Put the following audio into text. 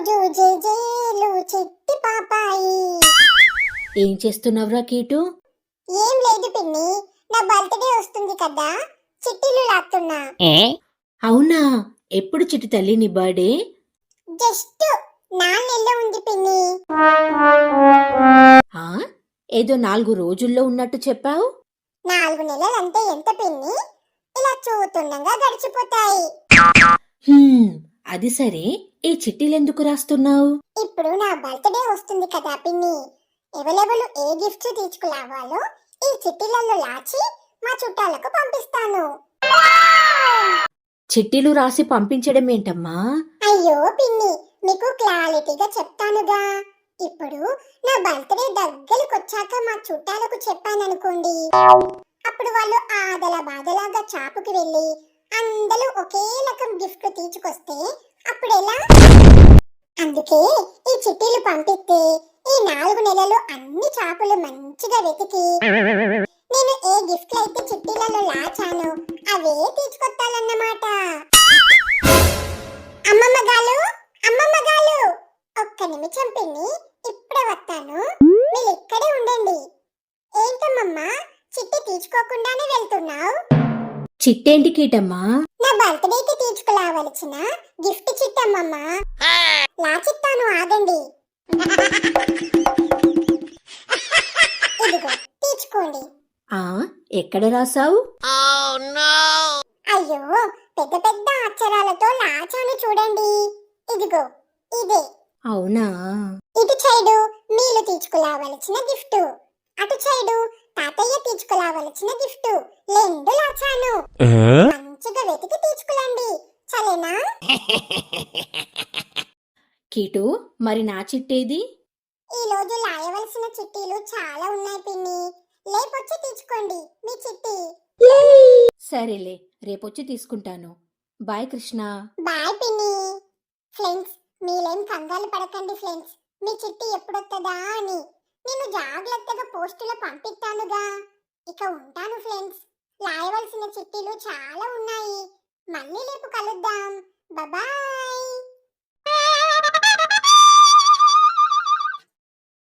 రోజు చిట్టి పాపాయి. ఏం చేస్తున్నావురా కీటు? ఏం లేదు పిన్ని నా బర్త్డే వస్తుంది కదా చిట్టీలు లాక్కున్నా. అవునా? ఎప్పుడు చిట్టి తల్లి నీ బర్త్డే? జస్ట్ నాన్నెల్లో ఉంది పిన్ని. ఆ? ఏదో నాలుగు రోజుల్లో ఉన్నట్టు చెప్పావు? నాలుగు నెలలంటే ఎంత పిన్ని? ఇలా చూతుండగా గడిచిపోతాయి. హ్మ్, అది సరే ఈ చిట్టీలెందుకు రాస్తున్నావు? ఇప్పుడు నా బర్త్డే వస్తుంది కదా పిన్ని. ఎవరెవరు ఏ గిఫ్ట్స్ తీసుకురావాలో ఈ చిట్టీలలో లాచి మా చుట్టాలకు పంపిస్తాను. చిట్టీలు రాసి పంపించడం ఏంటమ్మా? అయ్యో పిన్ని మీకు క్లారిటీగా చెప్తానుగా. ఇప్పుడు నా బర్త్డే దగ్గరకు వచ్చాక మా చుట్టాలకు చెప్పాననుకోండి. అప్పుడు వాళ్ళు ఆదల బాధలాగా చాపుకి వెళ్ళి అందరూ ఒకే రకం గిఫ్ట్ తీసుకొస్తే అప్పుడు ఎలా? అందుకే ఈ చిట్టీలు పంపిస్తే ఈ నాలుగు నెలలు అన్ని చాపలు మంచిగా వెతికి. నేను ఏ గిఫ్ట్ అయితే చిట్టీలలో లాచాను అవే తీసుకొస్తానన్నమాట. అమ్మమ్మ గాలు అమ్మమ్మ గాలు ఒక్క నిమిషం పిన్ని ఇప్పుడే వస్తాను. మీరు ఇక్కడే ఉండండి. ఏంటమ్మమ్మా చిట్టి తీసుకోకుండానే వెళ్తున్నావు? చిట్టేంటి కీటమ్మా? నా బర్త్డేకి తీసుకురావలసిన గిఫ్ట్ చిట్టమ్మమ్మా. లాచిస్తాను ఆగండి. ఇదిగో తీసుకోండి ఆ ఎక్కడ రాసావు అయ్యో పెద్ద పెద్ద అక్షరాలతో లాచాను చూడండి. ఇదిగో ఇదే. అవునా? ఇటు సైడు మీరు తీసుకురావలసిన గిఫ్ట్. అటు తీసుకురావలసిన గిఫ్ట్. రెండు లాచాను. మంచిగా వెతికి తీసుకురండి. సరేనా? కీటు మరి నా చిట్టేది? ఈ రోజు లాయవలసిన చిట్టీలు చాలా ఉన్నాయి పిన్ని. లేపొచ్చి తీసుకోండి మీ చిట్టి. సరేలే రేపొచ్చి తీసుకుంటాను. బాయ్ కృష్ణ. బాయ్ పిన్ని. ఫ్రెండ్స్ మీరేం కంగారు పడకండి ఫ్రెండ్స్. మీ చిట్టి ఎప్పుడొస్తుందా అని. నేను జాగ్రత్తగా పోస్టులో పంపిస్తానుగా. ఇక ఉంటాను ఫ్రెండ్స్ రాయవలసిన చిట్టీలు చాలా ఉన్నాయి. మళ్ళీ రేపు కలుద్దాం. బాయ్